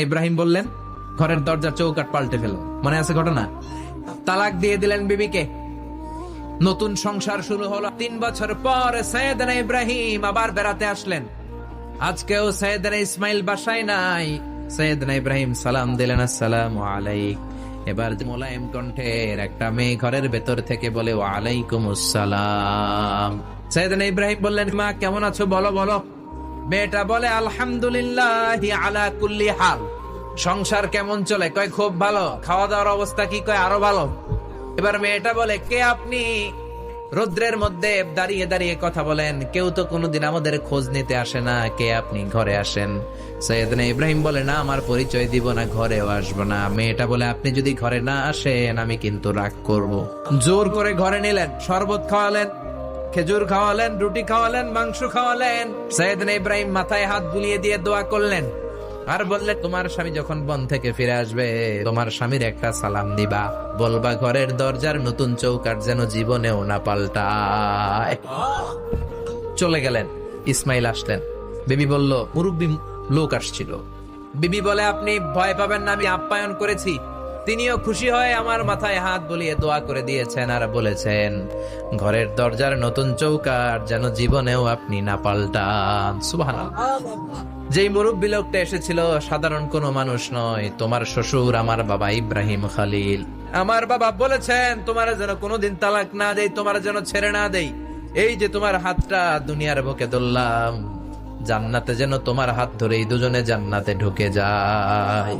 ইব্রাহিম বললেন, ঘরের দরজা চৌকাট পাল্টে ফেল। মনে আছে ঘটনা? তালাক দিয়ে দিলেন বিবিকে। নতুন সংসার শুরু হলো। তিন বছর পর সৈয়দনা ইব্রাহিম আবার বেড়াতে আসলেন। আজকেও সৈয়দনা ইসমাইল বাসায় নাই। সৈয়দনা ইব্রাহিম সালাম দিলেন, আসসালাম আলাইক। এবার মোলায়েম কণ্ঠের একটা মেয়ে ঘরের ভেতর থেকে বলে ওয়ালাইকুম আসসালাম সৈয়দনা ইব্রাহিম বললেন, মা, কেমন আছো? বলো বলো। মেয়েটা বলে, আলহামদুলিল্লাহ আলা কুল্লি হাল। সংসার কেমন চলে? কয়, খুব ভালো। খাওয়া দাওয়ার অবস্থা কি? কয়, আরও ভালো। এবার মেয়েটা বলে, কে আপনি? রৌদ্রের মধ্যে দাঁড়িয়ে দাঁড়িয়ে কথা বলেন, কেউ তো কোনোদিন আমাদের খোঁজ নিতে আসে না। কে আপনি? ঘরে আসেন। সৈয়দনা ইব্রাহিম বলে, না, আমার পরিচয় দিব না, ঘরেও আসব না। মেয়েটা বলে, আপনি যদি ঘরে না আসেন, আমি কিন্তু রাগ করব। জোর করে ঘরে নিলেন, শরবত খাওয়ালেন খেজুর খাওয়ালেন, রুটি খাওয়ালেন, মাংস খাওয়ালেন। সৈয়দনা ইব্রাহিম মাথায় হাত বুলিয়ে দিয়ে দোয়া করলেন। আর বললে, তোমার স্বামী যখন বন থেকে ফিরে আসবে, তোমার স্বামীর একটা সালাম দিবা। বলবা, ঘরের দরজার নতুন চৌকাট যেন জীবনেও না পাল্টায়। চলে গেলেন, ইসমাইল আসলেন। বিবি বলল, মুরব্বী লোক আসছিল। বিবি বলে, আপনি ভয় পাবেন না, আমি আপ্যায়ন করেছি। তিনিও খুশি হয়ে আমার মাথায় হাত বলিয়ে দোয়া করে দিয়েছেন আর বলেছেন, ঘরের দরজার নতুন চৌকার যেন জীবনেও আপনি না পাল্টান। সুবহানাল্লাহ। যেই মুরব্বী লোকটা এসেছিল, সাধারণ কোনো মানুষ নয়, তোমার শ্বশুর আমার বাবা ইব্রাহিম খালিল। আমার বাবা বলেছেন, তোমার যেন কোনোদিন তালাক না দেই, তোমার যেন ছেড়ে না দেই। এই যে তোমার হাতটা, দুনিয়ার বুকে ধরলাম, জান্নাতে যেন তোমার হাত ধরে এই দুজনে জান্নাতে ঢুকে যায়।